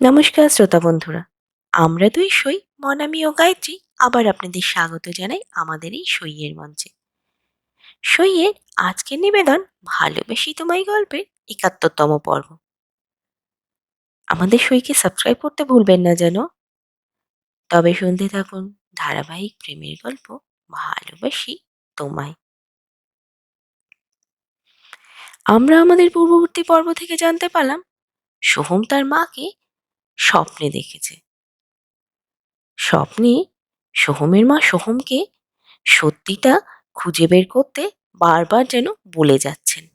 নমস্কার শ্রোতা বন্ধুরা, আমরা দুই সই মনামি ও গায়ত্রী আবার আপনাদের স্বাগত জানাই আমাদের এই সইয়ের মঞ্চে। সইয়ের আজকের নিবেদন ভালোবেসি তোমায় গল্পের একাত্তরতম পর্ব। আমাদের সইকে সাবস্ক্রাইব করতে ভুলবেন না যেন। তবে শুনতে থাকুন ধারাবাহিক প্রেমের গল্প ভালোবাসি তোমায়। আমরা আমাদের পূর্ববর্তী পর্ব থেকে জানতে পারলাম, সোহম তার মাকে স্বপ্নে দেখেছে। স্বপ্নে সোহমের মা সোহমকে সত্যিটা খুঁজে বের করতে বারবার যেন বলে যাচ্ছেন।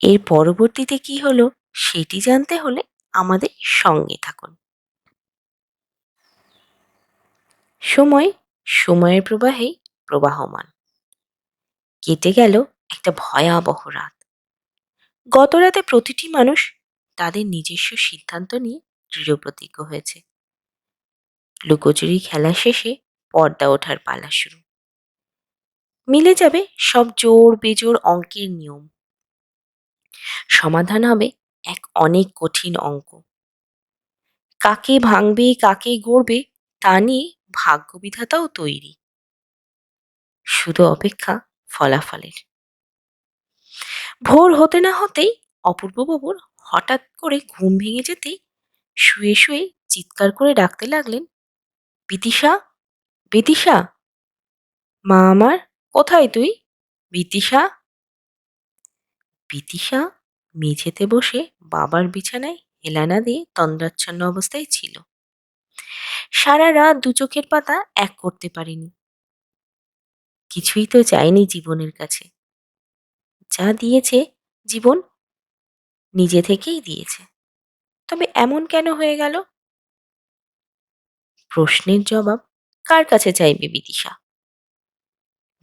এর পরবর্তীতে কি হলো সেটি জানতে হলে আমাদের সঙ্গে থাকুন। সময় সময়ের প্রবাহেই প্রবাহমান। কেটে গেল একটা ভয়াবহ রাত। গত রাতে প্রতিটি মানুষ তাদের নিজস্ব সিদ্ধান্ত নিয়ে দৃঢ়প্রতিজ্ঞ হয়েছে। লুকোচুরি খেলা শেষে পর্দা ওঠার পালা শুরু। মিলে যাবে সব জোর বেজোর অঙ্কের নিয়ম। সমাধান হবে এক অনেক কঠিন অঙ্ক। কাকে ভাঙবে, কাকে গড়বে, তা নিয়ে ভাগ্যবিধাতাও তৈরি। শুধু অপেক্ষা ফলাফলের। ভোর হতে না হতেই অপূর্ববাবুর হঠাৎ করে ঘুম ভেঙে যেতেই শুয়ে শুয়ে চিৎকার করে ডাকতে লাগলেন বিতিশা বিতিশা মা আমার, কোথায় তুই? বিতিশা বিতিশা মেঝেতে বসে বাবার বিছানায় হেলানা দিয়ে তন্দ্রাচ্ছন্ন অবস্থায় ছিল। সারা রাত দু চোখের পাতা এক করতে পারেনি। কিছুই তো চায়নি জীবনের কাছে। যা দিয়েছে জীবন নিজে থেকেই দিয়েছে। তবে এমন কেন হয়ে গেল? প্রশ্নের জবাব কার কাছে চাইবে বিদিশা?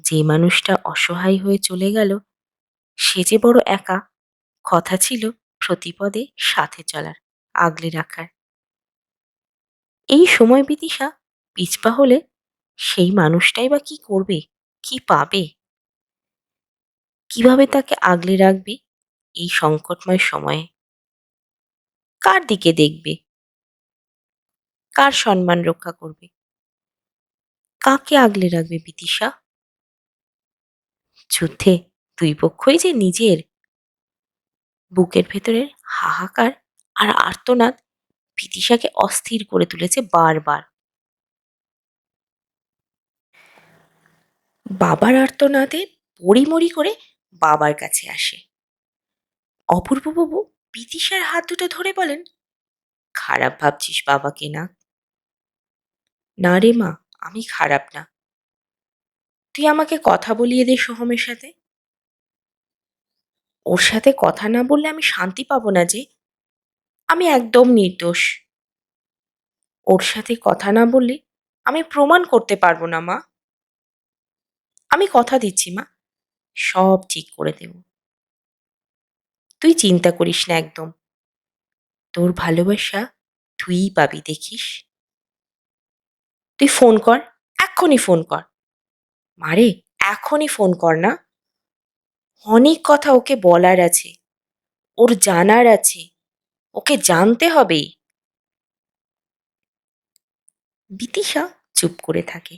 যে মানুষটা অসহায় হয়ে চলে গেল, সে যে বড় একা, কথা ছিল প্রতিপদে সাথে চলার, আগলে রাখার। এই সময় বিদিশা পিছপা হলে সেই মানুষটাই বা কি করবে, কি পাবে? কীভাবে তাকে আগলে রাখবে? এই সংকটময় সময়ে? কার দিকে দেখবে? কার সম্মান রক্ষা করবে? কাকে আগলে রাখবে বিদিশা যুদ্ধে দুই পক্ষই যে নিজের। বুকের ভেতরের হাহাকার আর আর্তনাদ বিদিশাকে অস্থির করে তুলেছে বারবার। বাবার আর্তনাদে পড়িমড়ি করে বাবার কাছে আসে। অপূর্ববাবু বিদিশার হাত দুটো ধরে বলেন, খারাপ ভাবছিস বাবাকে না না রে মা, আমি খারাপ না। তুই আমাকে কথা বলিয়ে দে সোহমের সাথে। ওর সাথে কথা না বললে আমি শান্তি পাবো না যে। আমি একদম নির্দোষ। ওর সাথে কথা না বললে আমি প্রমাণ করতে পারব না মা। আমি কথা দিচ্ছি মা, সব ঠিক করে দেব। তুই চিন্তা করিস না একদম। তোর ভালোবাসা তুইই পাবি, দেখিস? তুই ফোন কর এখনই ফোন কর। মারে, এখনই ফোন কর না। অনেক কথা ওকে বলার আছে, ওর জানার আছে, ওকে জানতে হবে। বিতিশা চুপ করে থাকে।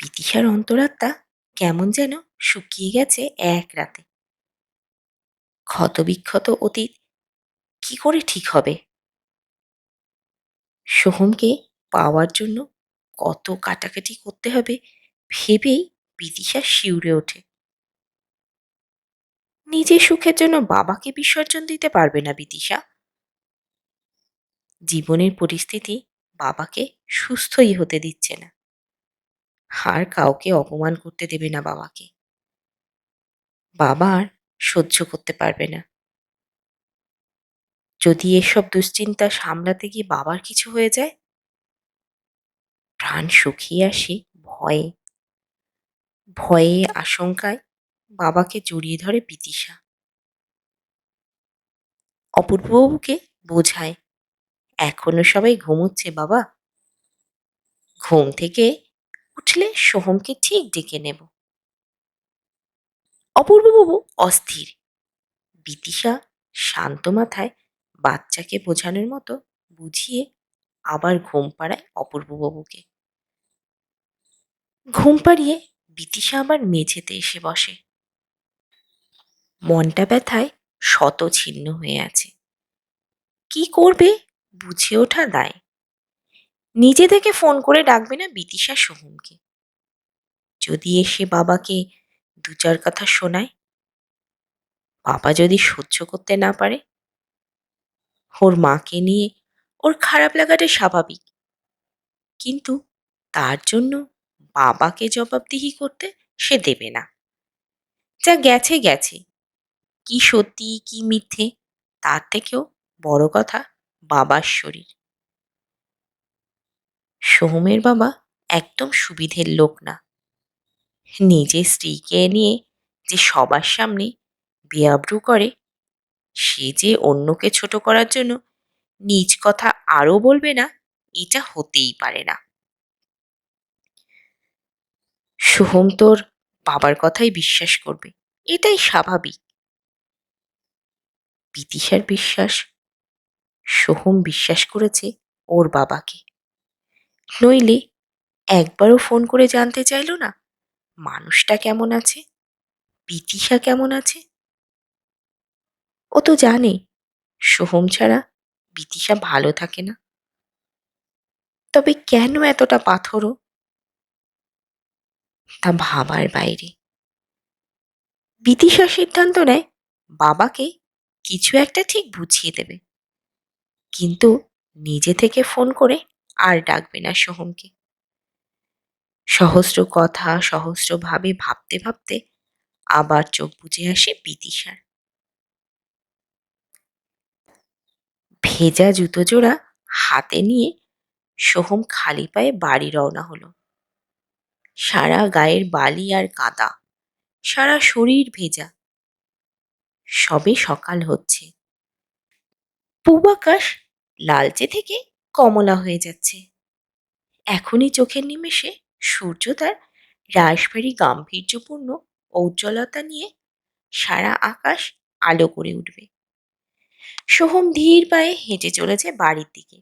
বিতিশার অন্তরাত্মা কেমন যেন শুকিয়ে গেছে এক রাতে। ক্ষতবিক্ষত অতীত কি করে ঠিক হবে? সোহমকে পাওয়ার জন্য কত কাটাকাটি করতে হবে ভেবেই বিদিশা শিউরে ওঠে। নিজের সুখের জন্য বাবাকে বিসর্জন দিতে পারবে না বিদিশা। জীবনের পরিস্থিতি বাবাকে সুস্থই হতে দিচ্ছে না। আর কাউকে অপমান করতে দেবে না বাবাকে। বাবা আর সহ্য করতে পারবে না। যদি এসব দুশ্চিন্তা সামলাতে গিয়ে বাবার কিছু হয়ে যায়? প্রাণ শুকিয়ে আসে ভয়ে। ভয়ে আশঙ্কায় বাবাকে জড়িয়ে ধরে বিদিশা অপূর্ববাবুকে বোঝায়, এখনও সবাই ঘুমোচ্ছে বাবা। ঘুম থেকে উঠলে সোহমকে ঠিক ডেকে নেব। অপূর্ববাবু অস্থির। বিতিশা শান্ত মাথায় বাচ্চাকে বোঝানোর মতো বুঝিয়ে আবার ঘুম পাড়ায় অপূর্ববাবুকে। ঘুম পাড়িয়ে বিতিশা আবার মেঝেতে এসে বসে। মনটা ব্যথায় শত ছিন্ন হয়ে আছে। কি করবে বুঝে ওঠা দায়। নিজে থেকে ফোন করে ডাকবে না বিতিশা সোহমকে। যদি এসে বাবাকে দু চার কথা শোনায়। বাবা যদি সহ্য করতে না পারে? ওর মাকে নিয়ে ওর খারাপ লাগাটা স্বাভাবিক। কিন্তু তার জন্য বাবাকে জবাবদিহি করতে সে দেবে না। যা গেছে গেছে। কি সত্যি, কি মিথ্যে, তার থেকেও বড় কথা বাবার শরীর। সোহমের বাবা একদম সুবিধের লোক না। নিজের স্ত্রীকে নিয়ে যে সবার সামনে বেআব্রু করে, সে যে অন্যকে ছোট করার জন্য নিজ কথা আরও বলবে না, এটা হতেই পারে না। সোহম তোর বাবার কথাই বিশ্বাস করবে, এটাই স্বাভাবিক। বিদিশার বিশ্বাস, সোহম বিশ্বাস করেছে ওর বাবাকে। নইলে একবারও ফোন করে জানতে চাইলো না? মানুষটা কেমন আছে? বিতিশা কেমন আছে? ও তো জানে, সোহম ছাড়া বিতিশা ভালো থাকে না। তবে কেন এতটা পাথরও তা ভাবার বাইরে। বিতিশা সিদ্ধান্ত নেয়, বাবাকে কিছু একটা ঠিক বুঝিয়ে দেবে। কিন্তু নিজে থেকে ফোন করে আর ডাকবে না সোহমকে। সহস্র কথা সহস্রভাবে ভাবতে ভাবতে আবার চোখ বুঝে আসে বিদিশার ভেজা জুতো জোড়া হাতে নিয়ে সোহম খালি পায়ে বাড়ি রওনা হলো। সারা গায়ের বালি আর কাদা, সারা শরীর ভেজা। সবে সকাল হচ্ছে। পূবাকাশ লালচে থেকে কমলা হয়ে যাচ্ছে। এখনই চোখের নিমেষে সূর্য তার রাশভারী গাম্ভীর্যপূর্ণ ঔজ্জ্বলতা নিয়ে সারা আকাশ আলো করে উঠবে। সোহম ধীর পায়ে হেঁটে চলেছে বাড়ির দিকে।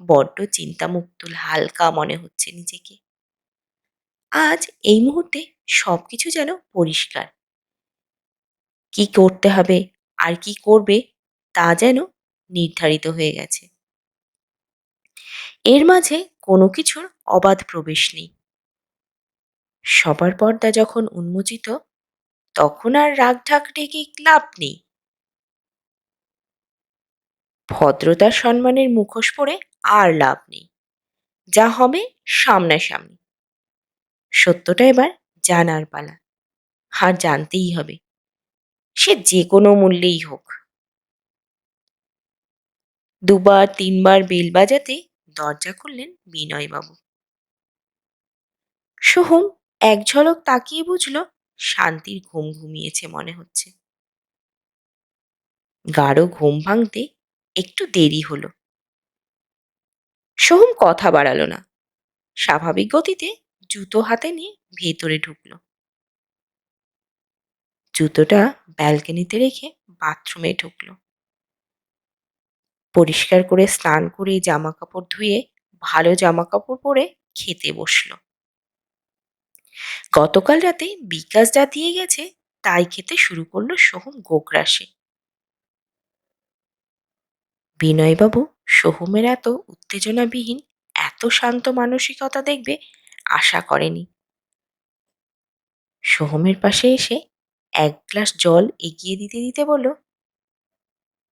বড্ড চিন্তামুক্ত হালকা মনে হচ্ছে নিজেকে। আজ এই মুহূর্তে সবকিছু যেন পরিষ্কার। কি করতে হবে, আর কি করবে, তা যেন নির্ধারিত হয়ে গেছে। এর মাঝে কোনো কিছুর অবাধ প্রবেশ নেই। সবার পর্দা যখন উন্মোচিত, তখন আর রাগ ঢাক ডেকে লাভ নেই। ভদ্রতার সম্মানের মুখোশ পরে আর লাভ নেই। যা হবে সামনাসামনি। সত্যটা এবার জানার পালা। আর জানতেই হবে। সে যে কোনো মূল্যেই হোক। দুবার, তিনবার বেল বাজাতে দরজা খুললেন বিনয়বাবু। সোহম এক ঝলক তাকিয়ে বুঝল শান্তির ঘুম ঘুমিয়েছে মনে হচ্ছে। গাঢ় ঘুম ভাঙতে একটু দেরি হলো। সোহম কথা বাড়ালো না। স্বাভাবিক গতিতে জুতো হাতে নিয়ে ভেতরে ঢুকলো। জুতোটা ব্যালকনিতে রেখে বাথরুমে ঢুকলো। পরিষ্কার করে স্নান করে জামা কাপড় ধুয়ে ভালো জামা কাপড় পরে খেতে বসল। গতকাল রাতে বিকাশ যা দিয়ে গেছে তাই খেতে শুরু করল সোহম গোগ্রাসে বিনয়বাবু, সোহমের এত উত্তেজনাবিহীন, এত শান্ত মানসিকতা দেখবে আশা করেনি। সোহমের পাশে এসে এক গ্লাস জল এগিয়ে দিতে দিতে বলল,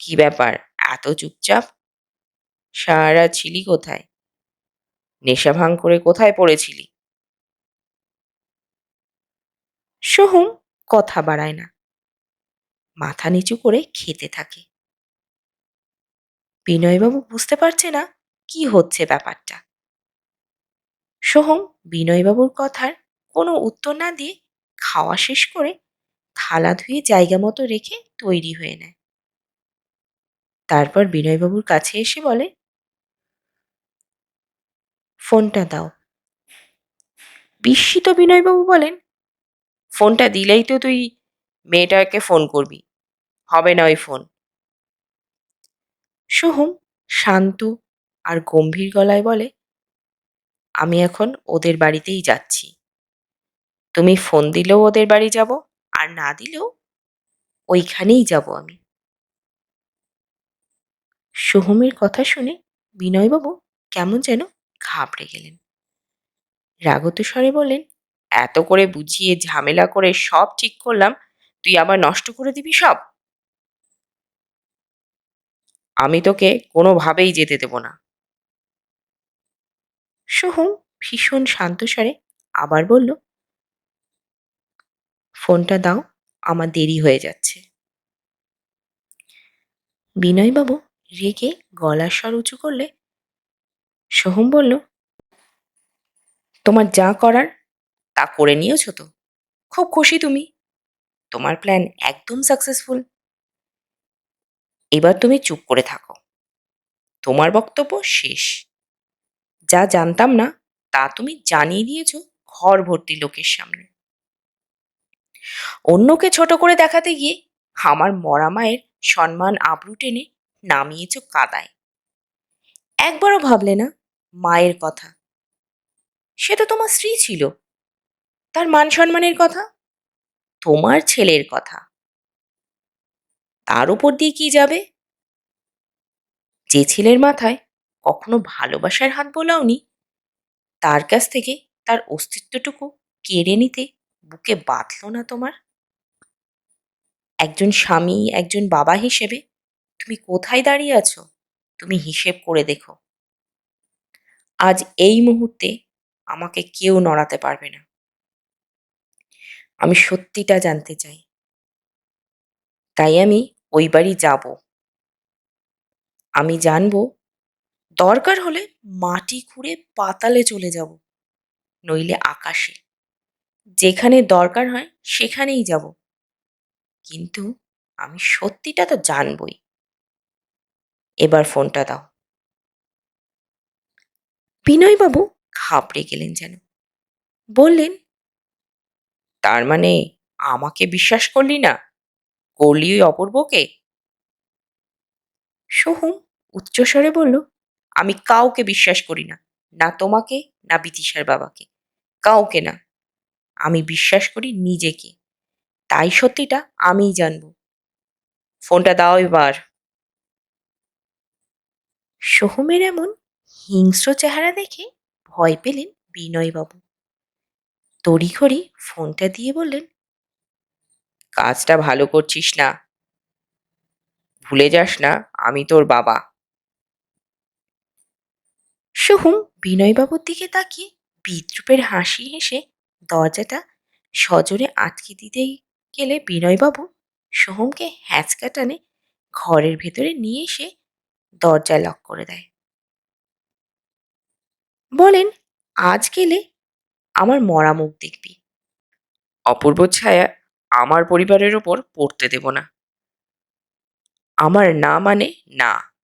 কি ব্যাপার? এত চুপচাপ? সারা ছিলি কোথায়? নেশা ভাঙ করে কোথায় পড়েছিলি? সোহম কথা বাড়ায় না। মাথা নিচু করে খেতে থাকে। বিনয়বাবু বুঝতে পারছে না কি হচ্ছে ব্যাপারটা। সোহম বিনয়বাবুর কথার কোনো উত্তর না দিয়ে খাওয়া শেষ করে থালা ধুয়ে জায়গা মতো রেখে তৈরি হয়ে নেয়। তারপর বিনয়বাবুর কাছে এসে বলে, ফোনটা দাও। বিস্মিত বিনয়বাবু বলেন, ফোনটা দিলেই তো তুই মেয়েটাকে ফোন করবি, হবে না ওই ফোন। সোহম শান্ত আর গম্ভীর গলায় বলে, আমি এখন ওদের বাড়িতেই যাচ্ছি। তুমি ফোন দিলেও ওদের বাড়ি যাব, আর না দিলেও ওইখানেই যাব আমি। সোহমের কথা শুনে বিনয়বাবু কেমন যেন ঘাবড়ে গেলেন। রাগত স্বরে বলেন এত করে বুঝিয়ে ঝামেলা করে সব ঠিক করলাম, তুই আবার নষ্ট করে দিবি সব? আমি তোকে কোনোভাবেই যেতে দেব না। সোহম ভীষণ শান্ত স্বরে আবার বলল, ফোনটা দাও, আমার দেরি হয়ে যাচ্ছে। বিনয়বাবু রেগে গলার স্বর উঁচু করলে সোহম বলল, তোমার যা করার তা করে নিয়েছো তো? খুব খুশি তুমি। তোমার প্ল্যান একদম সাকসেসফুল এবার তুমি চুপ করে থাকো। তোমার বক্তব্য শেষ। যা জানতাম না, তা তুমি জানিয়ে দিয়েছ ঘর ভর্তি লোকের সামনে। অন্যকে ছোট করে দেখাতে গিয়ে আমার মরা মায়ের সম্মান আবরু টেনে নামিয়েছ কাদায়। একবারও ভাবলে না, মায়ের কথা। সে তো তোমার স্ত্রী ছিল। তার মান সম্মানের কথা? তোমার ছেলের কথা। তার উপর দিয়ে কি যাবে? যে ছেলের মাথায় কখনো ভালোবাসার হাত বোলাওনি, তার কাছ থেকে তার অস্তিত্বটুকু কেড়ে নিতে বুকে বাঁধল না তোমার? একজন স্বামী, একজন বাবা হিসেবে তুমি কোথায় দাঁড়িয়ে আছো? তুমি হিসেব করে দেখো। আজ এই মুহূর্তে আমাকে কেউ নড়াতে পারবে না। আমি সত্যিটা জানতে চাই। তাই আমি ওই বাড়ি যাব। আমি জানব, দরকার হলে মাটি খুঁড়ে পাতালে চলে যাব, নইলে আকাশে। যেখানে দরকার হয় সেখানেই যাব। কিন্তু আমি সত্যিটা তো জানবই। এবার ফোনটা দাও। বিনয়বাবু ঘাবড়ে গেলেন যেন। বললেন, তার মানে আমাকে বিশ্বাস করলি না? করলি ওই অপূর্বকে? সোহম উচ্চস্বরে বলল, আমি কাউকে বিশ্বাস করি না না তোমাকে, না বিতিশার বাবাকে। কাউকে না। আমি বিশ্বাস করি নিজেকে। তাই সত্যিটা আমিই জানব। ফোনটা দাও এবার। সোহমের এমন হিংস্র চেহারা দেখে ভয় পেলেন বিনয়বাবু। তড়িঘড়ি ফোনটা দিয়ে বললেন, কাজটা ভালো করছিস না। ভুলে যাস না, আমি তোর বাবা। সোহম বিনয়বাবুর দিকে তাকিয়ে বিদ্রুপের হাসি হেসে দরজাটা সজোরে আটকে দিতে গেলে বিনয়বাবু সোহমকে হ্যাঁচকা টানে ঘরের ভেতরে নিয়ে এসে দরজা লক করে দেয়। বলেন, আজ গেলে আমার মরা মুখ দেখবি। অপূর্ব ছায়া আমার পরিবারের ওপর পড়তে দেব না। আমার না মানে না।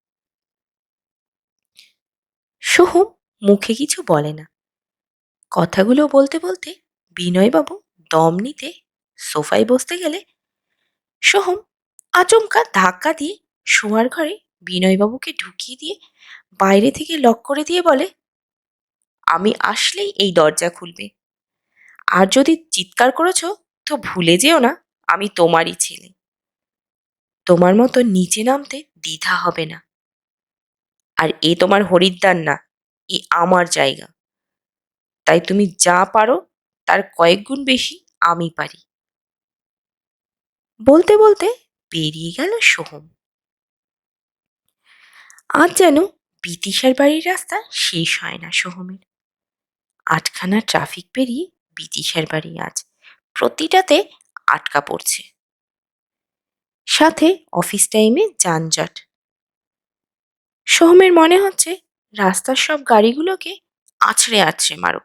সোহম মুখে কিছু বলে না। কথাগুলো বলতে বলতে বিনয়বাবু দম নিতে সোফায় বসতে গেলে সোহম আচমকা ধাক্কা দিয়ে শোয়ার ঘরে বিনয়বাবুকে ঢুকিয়ে দিয়ে বাইরে থেকে লক করে দিয়ে বলে, আমি আসলেই এই দরজা খুলবে। আর যদি চিৎকার করেছ, তো ভুলে যেও না, আমি তোমারই ছেলে। তোমার মতো নিচে নামতে দ্বিধা হবে না। আর এ তোমার হরিদ্বার না, এ আমার জায়গা। তাই তুমি যা পারো, তার কয়েক গুণ বেশি আমি পারি। বলতে বলতে বেরিয়ে গেল সোহম। আজ যেন বিতিশার বাড়ির রাস্তা শেষ হয় না, সোহমের। আটখানা ট্রাফিক পেরিয়ে বিতিশার বাড়ি আজ প্রতিটাতে আটকা পড়ছে। সাথে অফিস টাইমে যানজট। সোহমের মনে হচ্ছে রাস্তার সব গাড়িগুলোকে আছড়ে আছড়ে মারুক।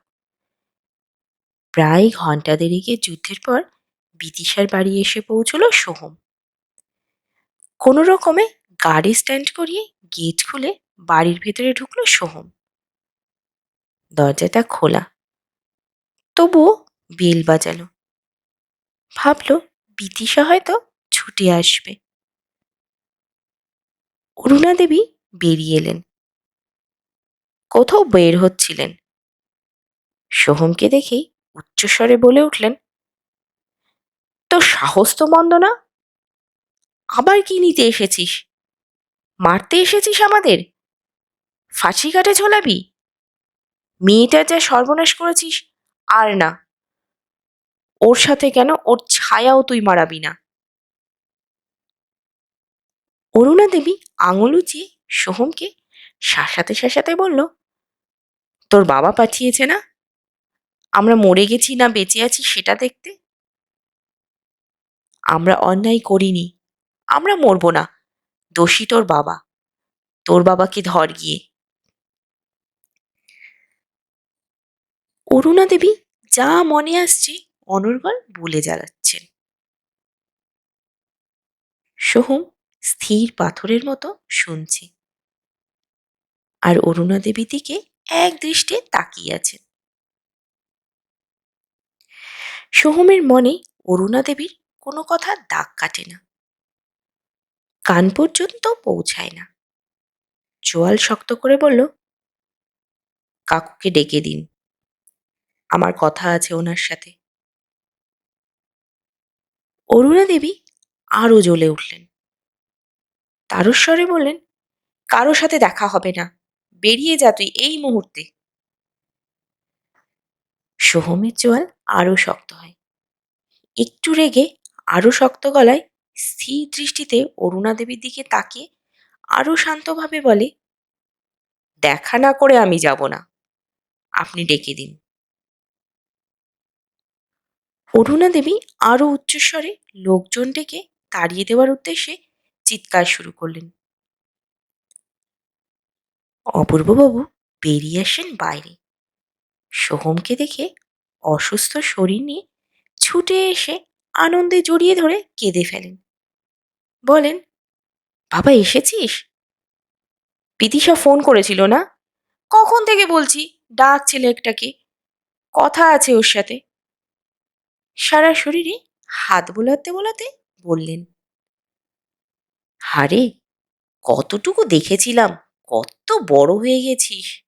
প্রায় ঘণ্টা দেরিকে যুদ্ধের পর বিতিশার বাড়ি এসে পৌঁছলো সোহম। কোনো রকমে গাড়ি স্ট্যান্ড করিয়ে গেট খুলে বাড়ির ভেতরে ঢুকলো সোহম। দরজাটা খোলা। তবুও বেল বাজালো। ভাবলো, বিদিশা হয়তো ছুটে আসবে। অরুণা দেবী বেরিয়ে এলেন। কোথাও বের হচ্ছিলেন। সোহমকে দেখেই উচ্চস্বরে বলে উঠলেন তো সাহস তো মন্দ না? আবার কি নিতে এসেছিস? মারতে এসেছিস আমাদের? ফাঁসি কাটে ঝোলাবি? মেয়েটার যা সর্বনাশ করেছিস, আর না। ওর সাথে কেন ওর ছায়াও তুই মারাবি না? অরুণা দেবী আঙুল সোহমকে শাসাতে শাসাতে বলল, তোর বাবা পাঠিয়েছে না? আমরা মরে গেছি না বেঁচে আছি সেটা দেখতে? আমরা অন্যায় করিনি। আমরা মরবো না। দোষী তোর বাবা। তোর বাবাকে ধর গিয়ে? অরুণা দেবী, যা মনে আসছে, অনর্গল বলে জ্বালাচ্ছেন। সোহম স্থির পাথরের মতো শুনছে। আর অরুণা দেবী দিকে এক দৃষ্টে তাকিয়ে আছেন। সোহমের মনে অরুণা দেবীর কোনো কথা দাগ কাটে না। কান পর্যন্ত পৌঁছায় না। চোয়াল শক্ত করে বলল, কাকুকে ডেকে দিন। আমার কথা আছে ওনার সাথে। অরুণা দেবী আরও জ্বলে উঠলেন। তারস্বরে বললেন, কারও সাথে দেখা হবে না। বেরিয়ে যা তুই এই মুহূর্তে। সোহমের চোয়াল আরও শক্ত হয়। একটু রেগে আরও শক্ত গলায় স্থির দৃষ্টিতে অরুণা দেবীর দিকে তাকিয়ে আরও শান্তভাবে বলে, দেখা না করে আমি যাব না। আপনি ডেকে দিন। অরুণা দেবী আরও উচ্চস্বরে লোকজন ডেকে তাড়িয়ে দেওয়ার উদ্দেশ্যে চিৎকার শুরু করলেন। অপূর্ববাবু, বেরিয়ে আসেন বাইরে। সোহমকে দেখে অসুস্থ শরীর নিয়ে ছুটে এসে আনন্দে জড়িয়ে ধরে কেঁদে ফেলেন। বলেন, বাবা, এসেছিস? বিদিশা ফোন করেছিল না? কখন থেকে বলছি? ডাক ছেলেটাকে কথা আছে ওর সাথে। সারা শরীরে হাত বোলাতে বোলাতে বললেন। হারে, কতটুকু দেখেছিলাম, কত বড় হয়ে গেছিস।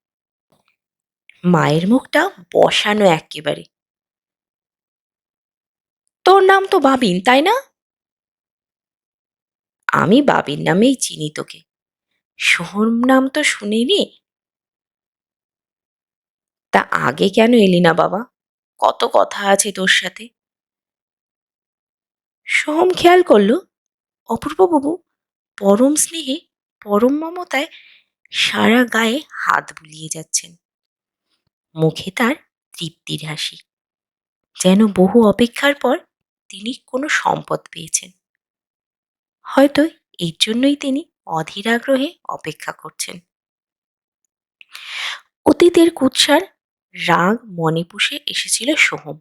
মায়ের মুখটা বসানো একেবারে। তোর নাম তো বাবিন, তাই না? আমি বাবির নামেই চিনি তোকে। সোহম নাম তো শুনিনি? তা আগে কেন এলি না বাবা? কত কথা আছে তোর সাথে। সোহম খেয়াল করল অপূর্ববাবু পরম স্নেহে, পরম মমতায় সারা গায়ে হাত বুলিয়ে যাচ্ছেন। মুখে তার তৃপ্তির হাসি। যেন বহু অপেক্ষার পর তিনি কোনো সম্পদ পেয়েছেন। হয়তো এর জন্যই তিনি অধীর আগ্রহে অপেক্ষা করছেন। অতীতের কুৎসার রাগ মনে পুষে এসেছিল সোহম।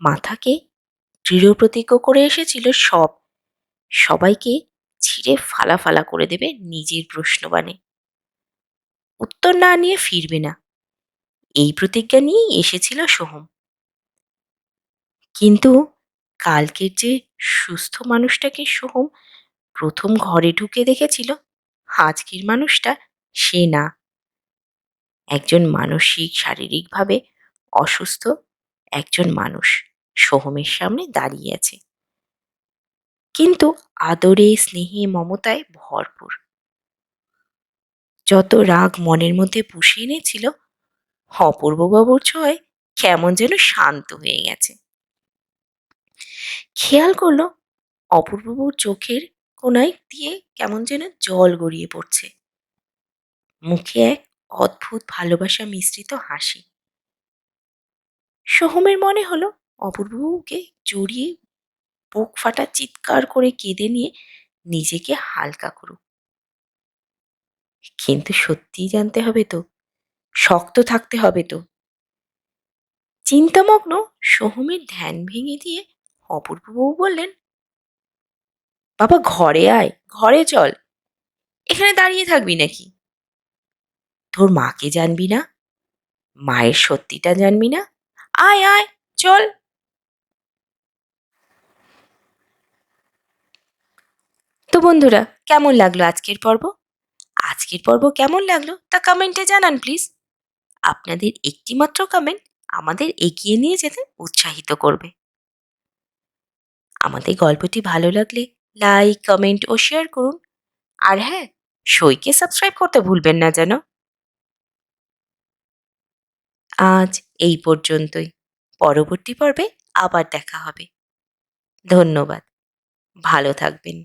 মাথাকে দৃঢ় প্রতিজ্ঞ করে এসেছিল সব। সবাইকে ছিঁড়ে ফালা ফালা করে দেবে নিজের প্রশ্নবাণে। উত্তর না নিয়ে ফিরবে না। এই প্রতিজ্ঞা নিয়েই এসেছিল সোহম। কিন্তু কালকের যে সুস্থ মানুষটাকে সোহম প্রথম ঘরে ঢুকে দেখেছিল, আজকের মানুষটা সে না। একজন মানসিক, শারীরিকভাবে অসুস্থ একজন মানুষ সোহমের সামনে দাঁড়িয়ে আছে। কিন্তু আদরে স্নেহে মমতায় ভরপুর। যত রাগ মনের মধ্যে পুষিয়ে এনেছিল অপূর্ববাবুর ছোঁয়ায় কেমন যেন শান্ত হয়ে গেছে। খেয়াল করল অপূর্ববাবুর চোখের কোনায় দিয়ে কেমন যেন জল গড়িয়ে পড়ছে। মুখে এক অদ্ভুত ভালোবাসা মিশ্রিত হাসি। সোহমের মনে হলো অপূর্ববাবুকে জড়িয়ে বুক ফাটা চিৎকার করে কেঁদে নিয়ে নিজেকে হালকা করুক। কিন্তু সত্যিই জানতে হবে তো, শক্ত থাকতে হবে তো। চিন্তামগ্ন সোহমের ধ্যান ভেঙে দিয়ে অপূর্ববাবু বললেন, বাবা, ঘরে আয়, ঘরে চল। এখানে দাঁড়িয়ে থাকবি নাকি? তোর মাকে জানবি না? মায়ের সত্যিটা জানবি না? আয় আয়, চল। তো বন্ধুরা, কেমন লাগল আজকের পর্ব? আজকের পর্ব কেমন লাগল তা কমেন্টে জানান প্লিজ। আপনাদের একটিমাত্র কমেন্ট আমাদের এগিয়ে নিয়ে যেতে উৎসাহিত করবে। আমাদের গল্পটি ভালো লাগলে লাইক কমেন্ট ও শেয়ার করুন। আর হ্যাঁ সইকে সাবস্ক্রাইব করতে ভুলবেন না যেন। আজ এই পর্যন্তই। পরবর্তী পর্বে আবার দেখা হবে। ধন্যবাদ। ভালো থাকবেন।